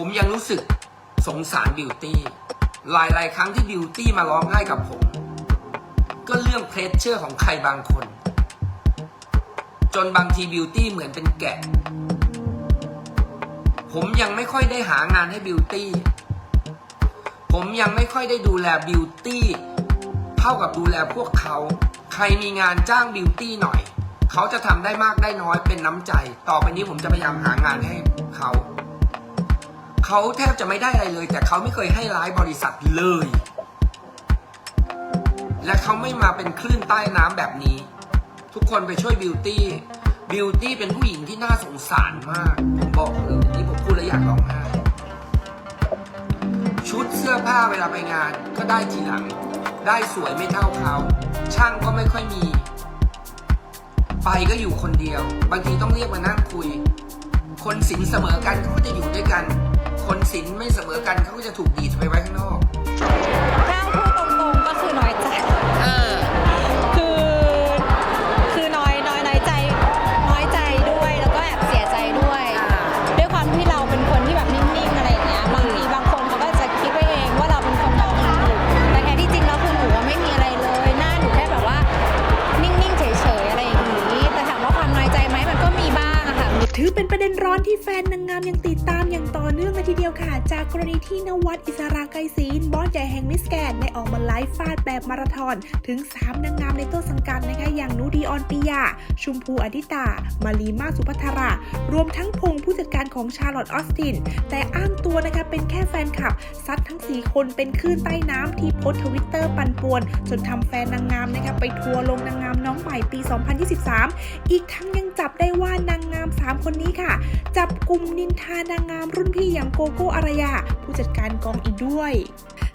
ผมยังรู้สึกสงสารบิวตี้หลายหลายๆ ครั้งที่บิวตี้มาร้องไห้กับผม ก็เรื่องเพรสเชอร์ของใครบางคน จนบางทีบิวตี้เหมือนเป็นแกะ ผมยังไม่ค่อยได้หางานให้บิวตี้ผมยังไม่ค่อยได้ดูแลบิวตี้เท่ากับดูแลพวกเขา ใครมีงานจ้างบิวตี้หน่อย เขาจะทำได้มากได้น้อยเป็นน้ำใจ ต่อไปนี้ผมจะพยายามหางานให้เขา เขาแทบจะไม่ได้อะไรเลย แต่เขาไม่เคยให้ร้ายบริษัทเลย และเขาไม่มาเป็นคลื่นใต้น้ำแบบนี้ ทุกคนไปช่วยบิวตี้บิวตี้เป็นผู้หญิงที่น่าสงสารมากผมบอกเลยนี่ผมพูดแล้วอยากร้องไห้ชุดเสื้อผ้าเวลาไปงานก็ได้ทีหลัง ได้สวยไม่เท่าเขา ช่างก็ไม่ค่อยมี ไปก็อยู่คนเดียว บางทีต้องเรียกมานั่งคุย คนสินเสมอกันเขาก็จะอยู่ด้วยกัน คนสินไม่เสมอกันเขาก็จะถูกดีดไปไว้ข้างนอก ดอิสราไกรศีลบอสใหญ่แห่งมิสแกนได้ออกมาไลฟ์ฟาดแบบมาราธอน ถึง 3นางงามในต้นสังกัดนะคะอย่างนูดีออนปิยา ชุมพูอดิตา มารีมาสุภัทรา รวมทั้งพงผู้จัดการของชาร์ลอตออสติน แต่อ้างตัวนะคะเป็นแค่แฟนคลับ ซัดทั้ง 4 คนเป็นคลื่นใต้น้ำที่โพสทวิตเตอร์ปั่นป่วน จนทำแฟนนางงามนะคะไปทัวร์ลงนางงามน ใหม่ปี 2023 อีกทั้งยังจับได้ว่านางงาม 3 คนนี้ค่ะ จับกลุ่มนินทานางงามรุ่นพี่อย่างโกโก้อารยา ผู้จัดการกองอีกด้วย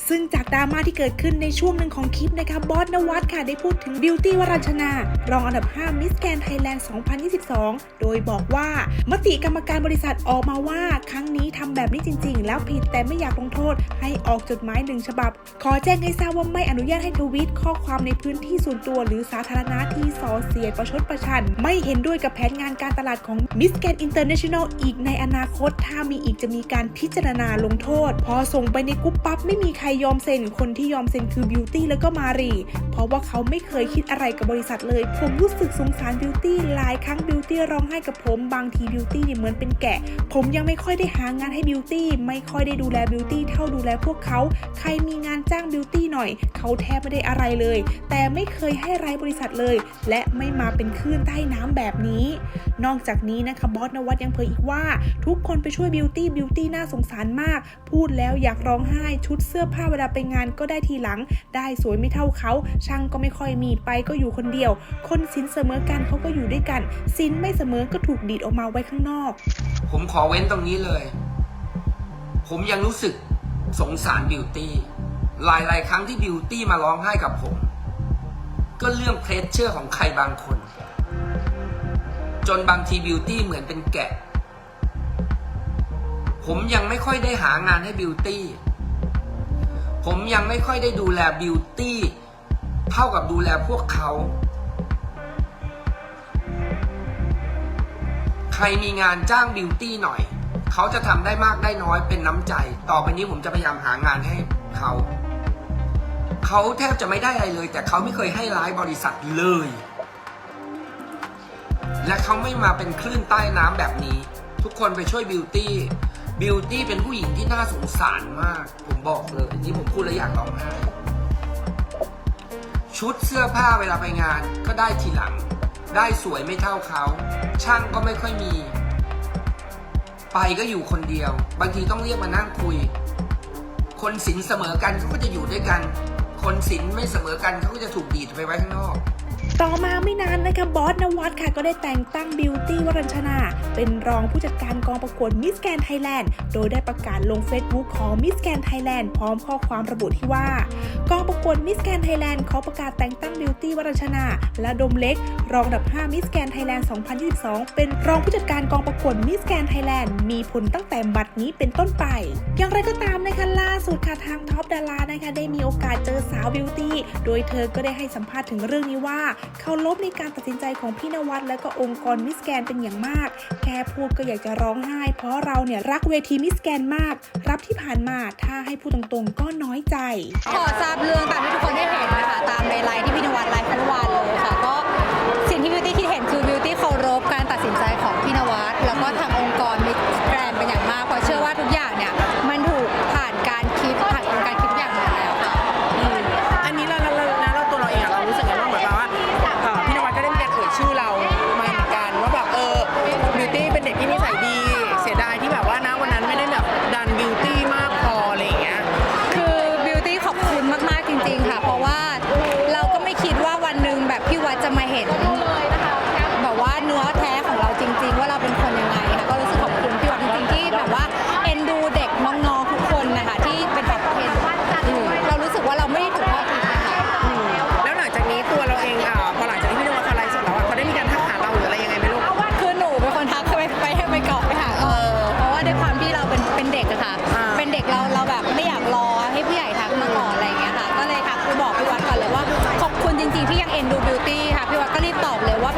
ซึ่งจากดราม่าที่เกิดขึ้นในช่วงหนึ่งของคลิปนะคะบอสนวัตค่ะได้พูดถึงบิวตี้วรัญชนา รองอันดับ 5 มิสแกนไทยแลนด์ 2022 โดยบอกว่ามติกรรมการบริษัทออกมาว่า ครั้งนี้ทำแบบนี้จริง ๆ แล้วผิดแต่ไม่อยากลงโทษ ให้ออกจดหมายหนึ่งฉบับ ขอแจ้งให้ทราบว่าไม่อนุญาตให้ทวีตข้อความในพื้นที่ส่วนตัว หรือสาธารณะที่ส่อเสียดประชดประชัน ไม่เห็นด้วยกับแผนงานการตลาดของ Miss Grand International อีกในอนาคต ถ้ามีอีกจะมีการพิจารณาลงโทษ พอส่งไปในกรุ๊ปปั๊บไม่มีใครยอมเซ็น คนที่ยอมเซ็นคือบิวตี้แล้วก็มารี เพราะว่าเขาไม่เคยคิดอะไรกับบริษัทเลย ผมรู้สึกสงสารบิวตี้หลายครั้งบิวตี้ร้องไห้กับผม บางทีบิวตี้เนี่ยเหมือนเป็นแกะ ผมยังไม่ค่อยได้หางานให้บิวตี้ ไม่ค่อยได้ดูแลบิวตี้เท่าดูแลพวกเขา ใครมีงานจ้างบิวตี้หน่อย เขาแทบไม่ได้อะไรเลย แต่ไม่เคยให้รายบริษัทเลย และไม่มาเป็นคลื่นใต้น้ำแบบนี้ นอกจากนี้นะคะบอสนวัตยังเผยอีกว่า ทุกคนไปช่วยบิวตี้บิวตี้น่าสงสารมาก พูดแล้วอยากร้องไห้ชุดเสื้อผ้าาเวลาไปงานก็ได้ทีหลัง ได้สวยไม่เท่าเขา ช่างก็ไม่ค่อยมีไปก็อยู่คนเดียว คนสินเสมอกันเขาก็อยู่ด้วยกัน สินไม่เสมอก็ถูกดีดออกมาไว้ข้างนอก ผมขอเว้นตรงนี้เลย ผมยังรู้สึกสงสารบิวตี้หลายหลายๆครั้งที่บิวตี้มาร้องไห้กับผม ก็เรื่องเพรสเชอร์ของใครบางคน จนบางทีบิวตี้เหมือนเป็นแกะ ผมยังไม่ค่อยได้หางานให้บิวตี้ ผมยังไม่ค่อยได้ดูแลบิวตี้เท่ากับดูแลพวกเขา ใครมีงานจ้างบิวตี้หน่อย เขาจะทำได้มากได้น้อยเป็นน้ำใจ ต่อไปนี้ผมจะพยายามหางานให้เขา เขาแทบจะไม่ได้อะไรเลย แต่เขาไม่เคยให้ร้ายบริษัทเลย และเขาไม่มาเป็นคลื่นใต้น้ำแบบนี้ ทุกคนไปช่วยบิวตี้ บิวตี้เป็นผู้หญิงที่น่าสงสารมาก ผมบอกเลยนี่ผมพูดแล้วอยากร้องไห้ชุดเสื้อผ้าเวลาไปงานก็ได้ทีหลัง ได้สวยไม่เท่าเขา ช่างก็ไม่ค่อยมี ไปก็อยู่คนเดียว บางทีต้องเรียกมานั่งคุย คนสินเสมอกันเขาก็จะอยู่ด้วยกัน คนสินไม่เสมอกันเขาก็จะถูกดีดไปไว้ข้างนอก ต่อมาไม่นานนะคะบอสนวัตค่ะก็ได้แต่งตั้งบิวตี้วรัญชนา เป็นรองผู้จัดการกองประกวดมิสแกนไทยแลนด์โดยได้ประกาศลงเฟซบุ๊กของมิสแกนไทยแลนด์พร้อมข้อความระบุที่ว่ากองประกวดมิสแกนไทยแลนด์เขาประกาศแต่งตั้งบิวตี้วรัญชนาและดมเล็ก รองดับ 5 มิสแกนไทยแลนด์ 2022 เป็นรองผู้จัดการกองประกวดมิสแกนไทยแลนด์ มีผลตั้งแต่บัดนี้เป็นต้นไป อย่างไรก็ตามนะคะล่าสุดค่ะทางท็อปดารานะคะได้มีโอกาสเจอสาวบิวตี้ โดยเธอก็ได้ให้สัมภาษณ์ถึงเรื่องนี้ว่า เขาลบในการตัดสินใจของพี่นวัดและก็องค์กรมิสแกนเป็นอย่างมาก แค่พูดก็อยากจะร้องไห้ เพราะเราเนี่ยรักเวทีมิสแกนมาก รับที่ผ่านมาถ้าให้พูดตรงๆ ก็น้อยใจ ขอทราบเรื่องตามที่ทุกคนได้เห็นนะคะตามในไลน์ที่พี่นวัดไลน์ทุกวันเลยค่ะ ที่เห็นคือบิวตี้เคารพการตัดสินใจ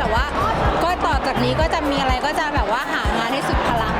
แบบว่า ก็ต่อจากนี้ก็จะมีอะไรก็จะแบบว่าหางานให้สุดพลัง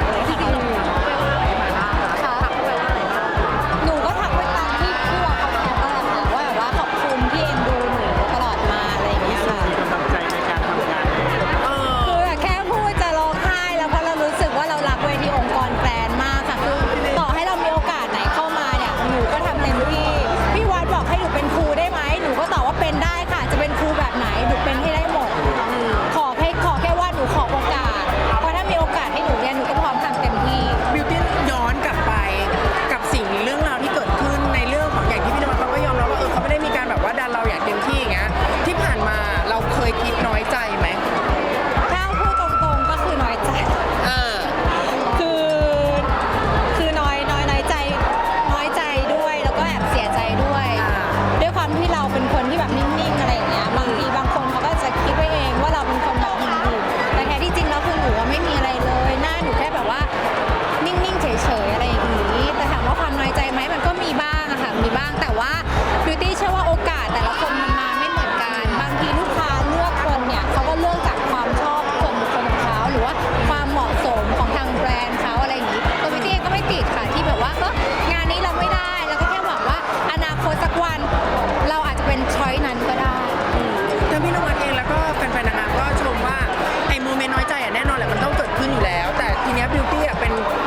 you.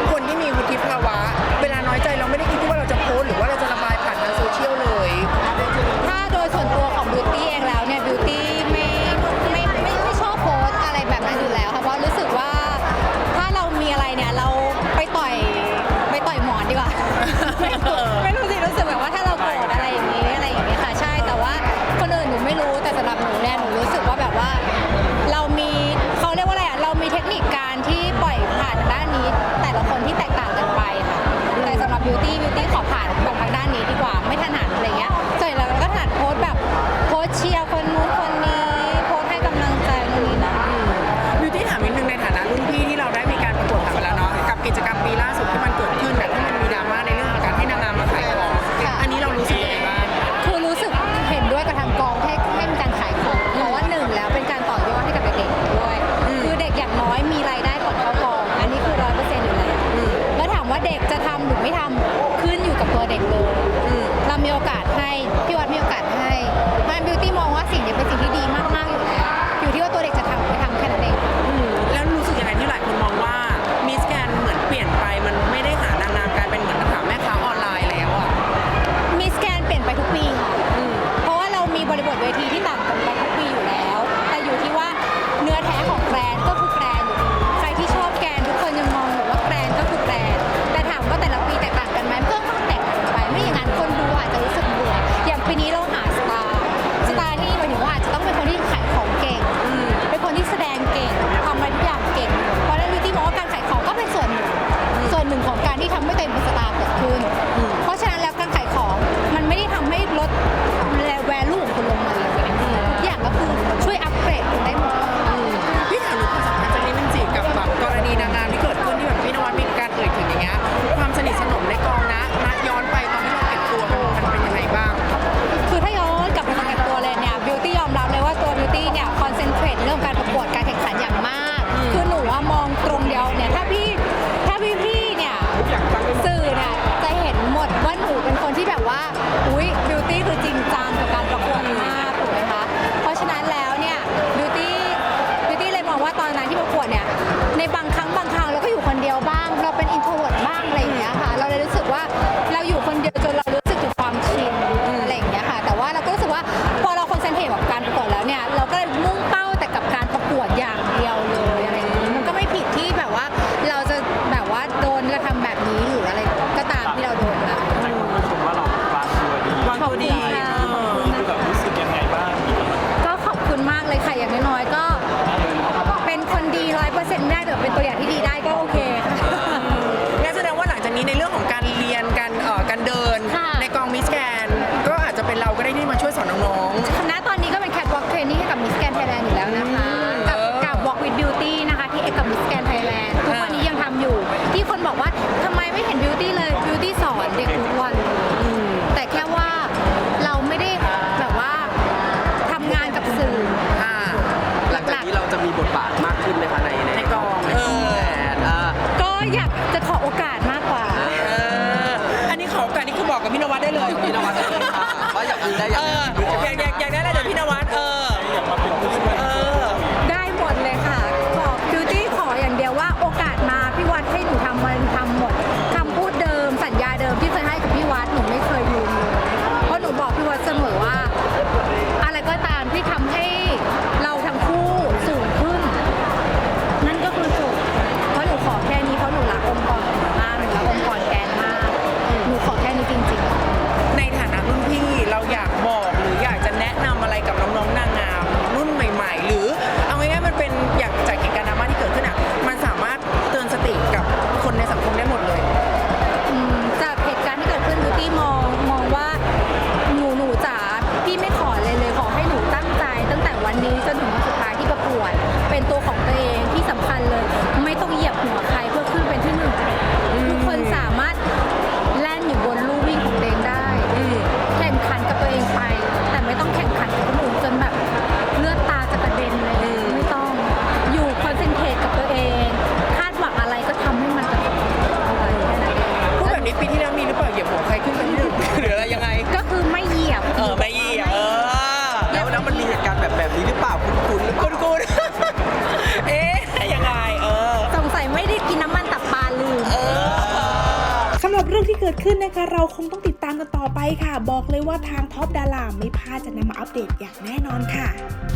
ิดขึ้นนะคะเราคงต้องติดตามกันต่อไปค่ะ บอกเลยว่าทางท็อปดาราไม่พลาดจะนำมาอัปเดตอย่างแน่นอนค่ะ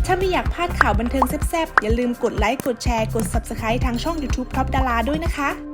ถ้าไม่อยากพลาดข่าวบันเทิงแซ่บๆอย่าลืมกดไลค์กดแชร์กด Subscribe ทางช่อง YouTube ท็อปดาราด้วยนะคะ